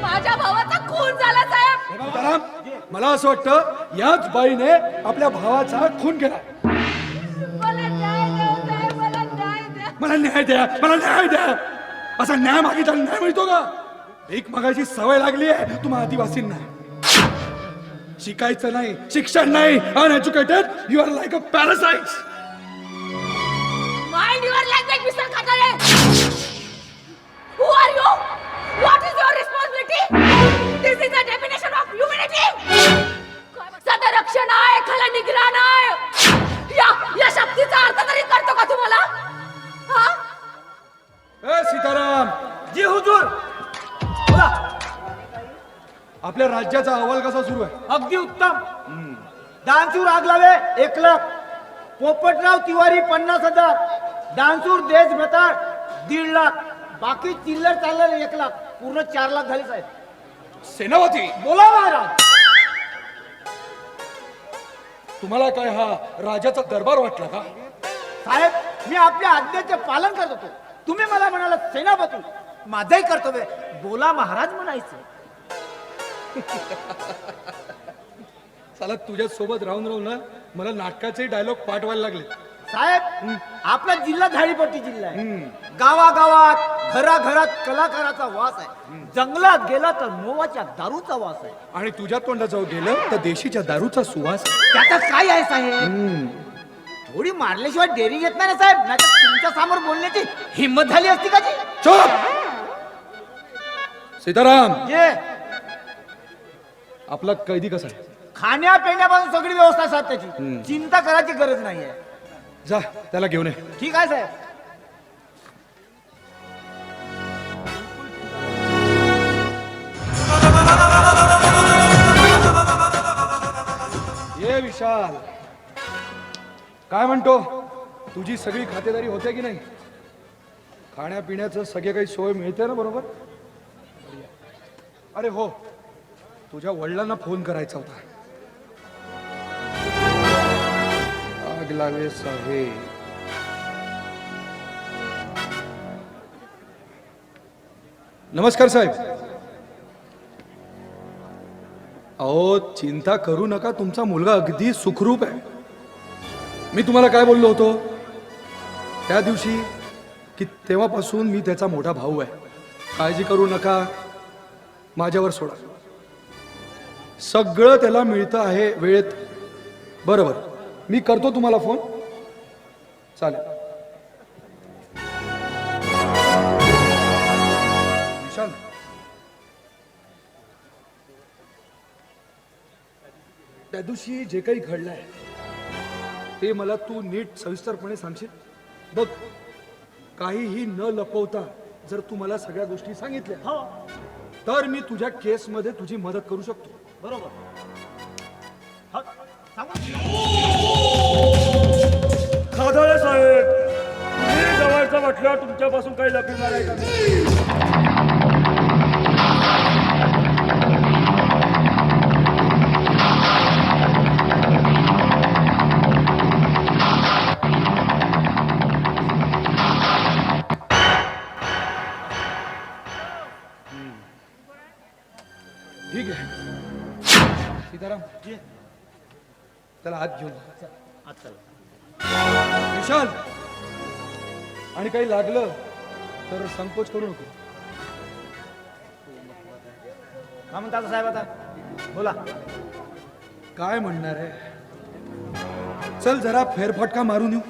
माझ्या भावाचा खून झाला साहेब. सीताराम मला असं वाटतं याच बाईने आपल्या भावाचा खून केला. मला न्याय द्या साहेब मला न्याय द्या. मला न्याय द्या मला न्याय द्या. असा न्याय मागितला न्याय मिळतो का? एक मगाची सवय लागली आहे तुम्हा आदिवासींना. शिकायचं नाही शिक्षण नाही uneducated you are like a parasite mind your language mister Khatale राज्याचा अहवाल कसा सुरू आहे? अगदी उत्तम. दानशूर आग लावे एक लाख. पोपटराव तिवारी पन्नास हजार. दानशूर देश बेताळ दीड लाख. बाकी चिल्लर चाललर एक लाख. पूर्ण चार लाख झाले साहेब. सेनापती! बोला महाराज. तुम्हाला काय हा राजाचा दरबार वाटला का? साहेब मी आपल्या आज्ञेचे पालन करत होतो. तुम्ही मला म्हणाला सेनापती. माझंही कर्तव्य आहे. बोला महाराज म्हणायचं. चला तुझ्या सोबत राहून राहून ना मला नाटकाचे डायलॉग पाठवायला लागले. साहेब आपला जिल्हा झाडीपट्टी जिल्हा आहे. गावागावात घराघरात कलाकाराचा वास आहे. जंगलात गेला तर मोवाच्या दारूचा वास आहे. आणि तुझ्या तोंडाजवळ गेलं तर देशीच्या दारूचा सुवास आहे. त्याचं काय आहे साहेब? थोडी मारल्याशिवाय डेअरी घेत नाही ना साहेब. नाही तुमच्यासमोर बोलण्याची हिंमत झाली असती का चुप! सीताराम! जे आपला कैदी कसा आहे? खाण्यापिण्यापासून सगळी व्यवस्था आहे साहेब त्याची. चिंता करायची गरज नाहीये. जा त्याला घेऊन ये. ठीक आहे साहेब. ये विशाल. काय म्हणतो? तुझी सगळी खातेदारी होते की नाही? खाण्यापिण्याचं सगळे काही सोय मिळते ना बरोबर? अरे हो. तुझ्या वडिलांना फोन करायचा होता. आग लावे नमस्कार साहेब. अहो चिंता करू नका तुमचा मुलगा अगदी सुखरूप आहे. मी तुम्हाला काय बोललो होतो? त्या दिवशी की तेव्हापासून मी त्याचा मोठा भाऊ आहे. काळजी करू नका माझ्यावर सोडा. सगळं त्याला मिळतं आहे वेळेत. बरोबर. मी करतो तुम्हाला फोन. चालेल. विशाल. त्या दिवशी जे काही घडलंय ते मला तू नीट सविस्तरपणे सांगशील? बघ काहीही न लपवता जर तू मला सगळ्या गोष्टी सांगितल्या तर मी तुझ्या केसमध्ये तुझी मदत करू शकतो. बरोबर. हो, सांगा. खादाळे साहेब तुम्ही जवळचं म्हटलं तुमच्यापासून काही लपणार आहे सीताराम त्याला हात घेऊन जा. आज चला. विशाल! आणि काही लागलं तर संकोच करू नको. काय म्हणता आता साहेब आता. बोला. काय म्हणणार आहे? चल जरा फेरफटका मारून येऊ.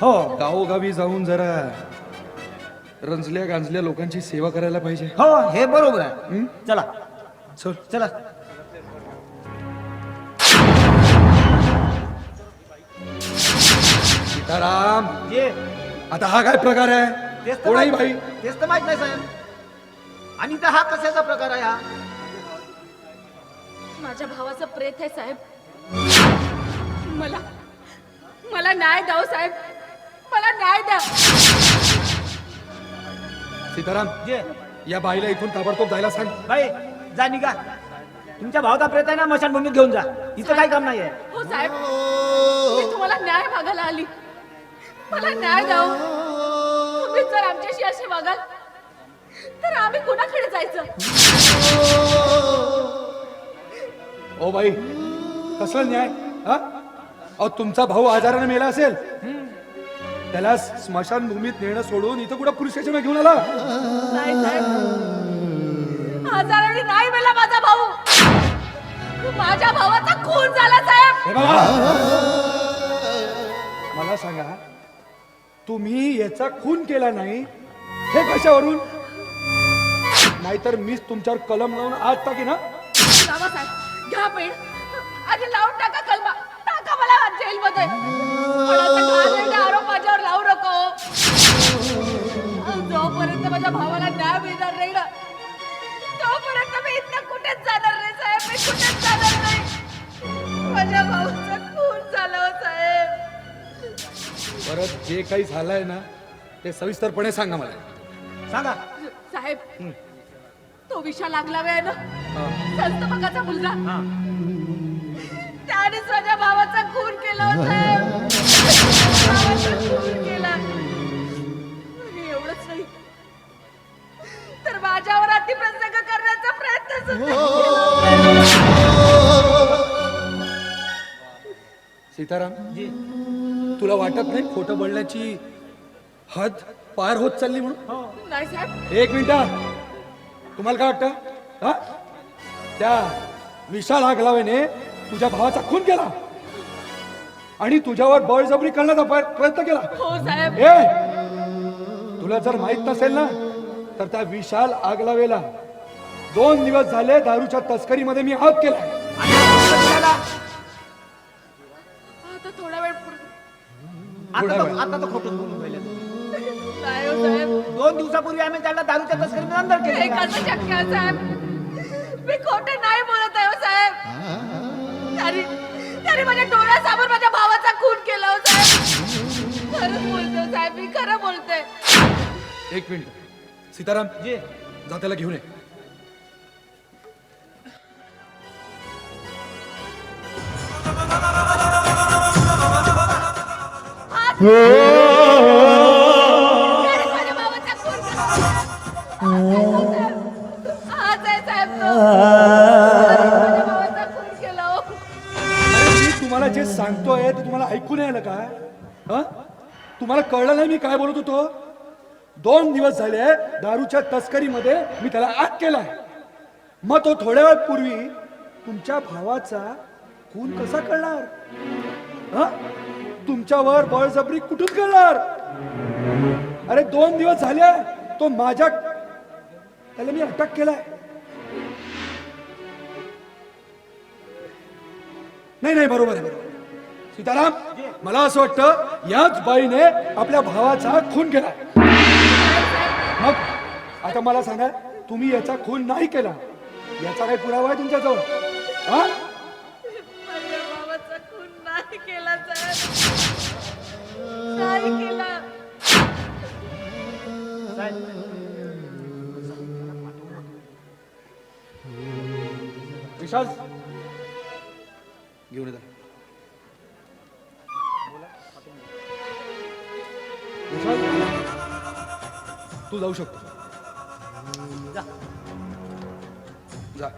हो गावोगावी जाऊन जरा रंजल्या गांजल्या लोकांची सेवा करायला पाहिजे. हो हे बरोबर आहे. चला. चल. चला. सीताराम। ये। आता हा काय प्रकार आहे? तेच तर कोणाही माहित- भाई तेच तर माहीत नाही साहेब. आणि तर हा कशाचा प्रकार आहे हा? माझ्या भावाचं प्रेत आहे साहेब. मला मला न्याय द्याव साहेब. मला न्याय द्या. सीताराम जे या बाईला इथून ताबडतोब जायला सांग. बाई जा निघा. तुमच्या भावता प्रेत आहे ना मशानभूमीत घेऊन जा. इथं काही काम नाहीये. हो साहेब. मी तुम्हाला न्याय मागायला आली. मला न्याय द्याव. तुम्ही जर आमच्याशी असे मागाल तर आम्ही कोणाकडे जायचं? ओ बाई कसला न्याय? हा? अहो तुमचा भाऊ आजाराने मेला असेल. त्याला स्मशान स्मशानभूमीत नेणं सोडून इथं कुठं पुरुष घेऊन आला? आजाराने नाही मेला माझा भाऊ. माझ्या भावाचा खून झाला साहेब. मला सांगा तुम्ही याचा खून केला नाही? हे कशावरून? नाहीतर मीच तुमच्यावर कलम लावून आज टाकी ना लावा साहेब घ्या पेन. आणि लावून टाका कलमा. टाका मला जेलमध्ये. पण असं घाणेरडे आरोप माझ्यावर लावू नको. जोपर्यंत माझ्या भावाला न्याय मिळणार नाही ना तोपर्यंत मी इथं कुठेच जाणार नाही साहेब. मी कुठेच जाणार नाही. माझ्या भाऊचा खून झाला हो साहेब. परत जे काही झालंय ना ते सविस्तरपणे सांगा मला. सांगा. साहेब तो विषा लागला वेळ ना. संस्थापकाचा मुलगा. त्यानेच माझ्या भावाचा खून केला हो खून केला. एवढंच नाही. तर माझ्यावर अतिप्रसंग करण्याचा प्रयत्न सीताराम जी. तुला वाटत नाही खोटं बोलण्याची हद पार होत चालली म्हणून. नाही साहेब. एक मिनिट. तुम्हाला काय वाटतं? हा? त्या विशाल आगलावेने तुझ्या भावाचा खून केला. आणि तुझ्यावर बळजबरी करण्याचा प्रय- प्रयत्न केला. हो साहेब. ए! तुला जर माहीत नसेल ना तर त्या विशाल आगलावेला दोन दिवस झाले दारूच्या तस्करीमध्ये मी हात केला आता तर. आता तर खोटं बोलून राहिले तुम्ही. नाही हो साहेब. दोन दिवसापूर्वी आम्ही त्याला दारूच्या तस्करीमध्ये अंदर हे केलं. कसं शक्य आहे, साहेब. मी खोटे नाही बोलत आहे हो, साहेब. त्याने त्याने माझ्या डोळ्यासमोर माझ्या भावाचा खून केला हो साहेब. खरंच बोलतो साहेब मी खरं बोलते एक मिनिट. सीताराम जी जा त्याला घेऊन ये. तुम्हाला जे सांगतोय ते तुम्हाला ऐकू नाही आलं काय हं? तुम्हाला कळलं नाही मी काय बोलत होतो दोन दिवस झाले दारूच्या तस्करीमध्ये मी त्याला आग केलाय मग तो थोड्या वेळ पूर्वी तुमच्या भावाचा खून कसा कळणार हं? तुमच्यावर बळजबरी कुठून करणार? अरे दोन दिवस झाले तो माझ्या त्याला मी अटक केलाय. नाही नाही बरोबर आहे बरोबर सीताराम मला असं वाटतं याच बाईने आपल्या भावाचा खून केला. मग आता मला सांगा तुम्ही याचा खून नाही केला. याचा काही पुरावा आहे तुमच्याजवळ? हा? विशाल घेऊन येता विशाल तू जाऊ शकतो. जा. जा.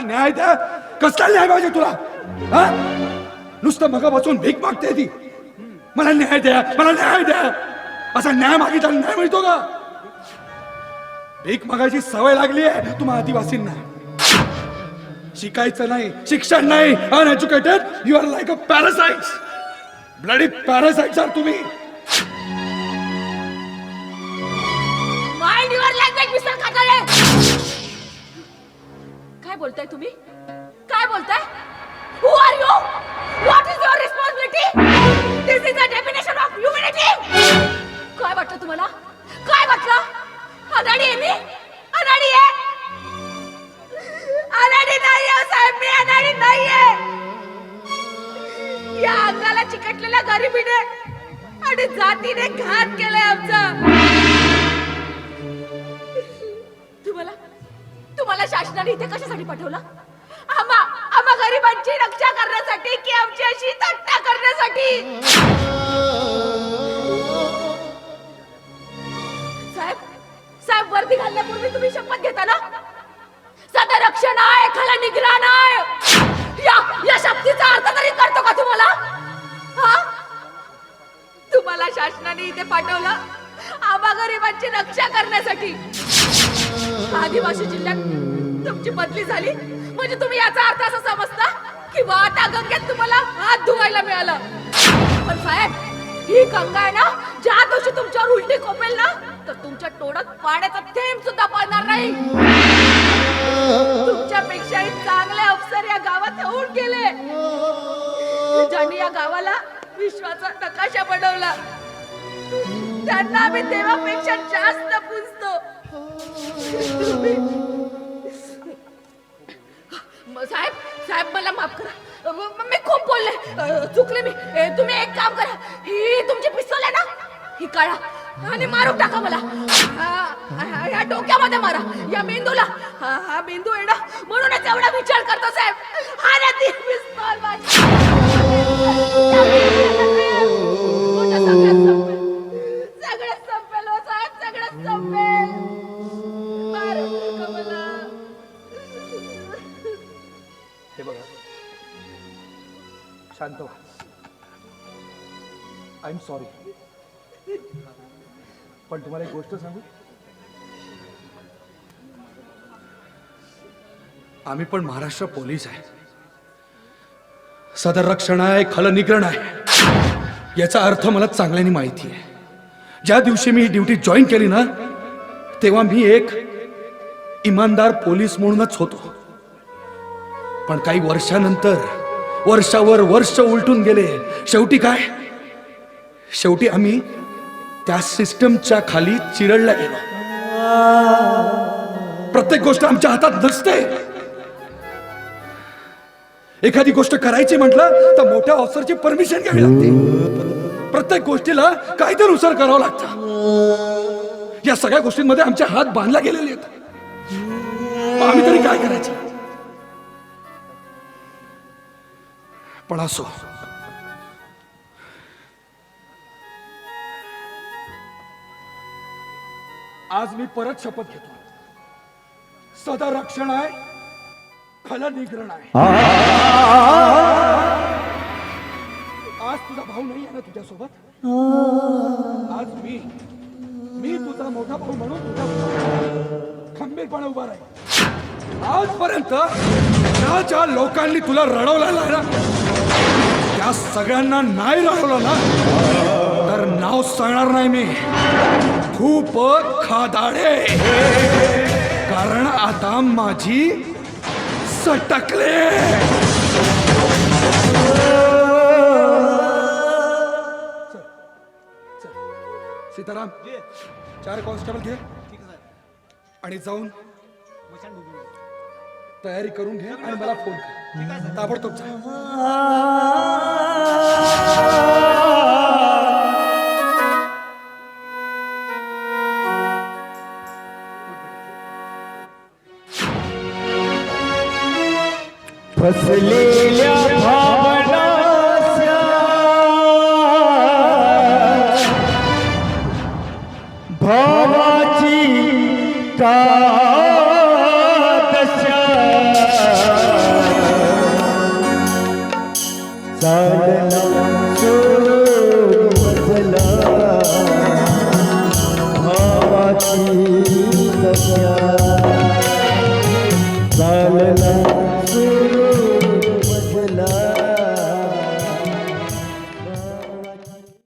न्याय द्या न्याय द्या कसला न्याय पाहिजे तुला? हा? नुसतं मगापासून भीक मागते ती. मला न्याय द्या मला न्याय द्या. असा न्याय मागितला न्याय मिळतो का? भीक मागायची सवय लागली आहे तुम्हा आदिवासींना. शिकायचं नाही शिक्षण नाही. Uneducated you are like a parasite bloody parasite are तुम्ही. माइंड युअर लँग्वेज मिस्टर काय बोलताय तुम्ही? काय बोलताय? Who are you what is your responsibility this is a definition of humanity काय वाटतं तुम्हाला? काय वाटलं? अनाडी आहे मी? अनाडी आहे? अनाडी नाही आहे साहेब. मी अनाडी नाही आहे. या अंगाला चिकटलेल्या गरिबीने आणि जातीने घात केलाय आमचा. शासनाने इथे कशासाठी पाठवलं? आम्हा आम्हा गरिबांची रक्षा करण्यासाठी की आमची अशी थट्टा करण्यासाठी? साहेब साहेब वर्दी घालण्यापूर्वी तुम्ही शपथ घेता ना? सदा रक्षण आहे खला निग्राण आहे. या या शब्दीचा अर्थ तरी करतो का तुम्हाला? हा? तुम्हाला शासनाने इथे पाठवलं आम्हा गरिबांची रक्षा करण्यासाठी. आदिवासी जिल्ह्यात तुमची बदली झाली? म्हणजे तुम्ही याचा अर्थ असा समजता की वाटा गंगेत तुम्हाला हात धुवायला मिळालं? पण साहेब ही गंगा आहे ना ज्या दिवशी तुमच्यावर उलटी कोपेल ना तर तुमच्या तोंडात पाण्याचा थेंब सुद्धा पडणार नाही. तुमच्यापेक्षाही चांगले अफसर या गावात होऊन गेले. ज्यांनी या गावाला विश्वाचा नकाशा बनवला त्यांना आम्ही देवापेक्षा जास्त पुजतो. साहेब साहेब मला माफ करा. मी खूप बोलले. चुकले मी. तुम्ही एक काम करा. ही तुमची पिस्तोल आहे ना? ही काढा आणि मारून टाका मला. हा- हा- डोक्यामध्ये मारा. या मेंदूला. हा हा मेंदू आहे ना? म्हणूनच एवढा विचार करतो साहेब. हा ना ती पिस्तॉल माझी. आय एम सॉरी पण तुम्हाला एक गोष्ट सांगू? आम्ही पण महाराष्ट्र पोलीस आहे. सदर रक्षण आहे खलनिग्रहण आहे. याचा अर्थ मला चांगल्याने माहिती आहे. ज्या दिवशी मी ही ड्युटी जॉईन केली ना तेव्हा मी एक इमानदार पोलीस म्हणूनच होतो. पण काही वर्षानंतर वर्षावर वर्ष उलटून गेले. शेवटी काय? शेवटी आम्ही त्या सिस्टमच्या खाली चिरडला गेलो. प्रत्येक गोष्ट आमच्या हातात नसते. एखादी गोष्ट करायची म्हटलं तर मोठ्या ऑफिसरची परमिशन घ्यावी लागते. प्रत्येक गोष्टीला कायद्यानुसार करावं लागतं. या सगळ्या गोष्टींमध्ये आमचे हात बांधला गेलेले आहेत. मग आम्ही तरी काय करायचं? पण असो आज मी परत शपथ घेतो सदा रक्षण आहे खल निग्रहण आहे. आज तुझा भाऊ नाही आहे ना तुझ्यासोबत? आज मी मी तुझा मोठा भाऊ म्हणून तुझ्या खंबीरपणे उभा राहील आजपर्यंत ज्या ज्या लोकांनी तुला रडवलेलं आहे ना? त्या सगळ्यांना नाही रडवलं ना? तर नाव सांगणार नाही मी. खूप खादाडे. कारण आता माझी सटकले. सीताराम चार कॉन्स्टेबल घे. आणि जाऊन तयारी करून घे आणि मला फोन कर. ताबडतोब जा भावना भावाची का दशा चालना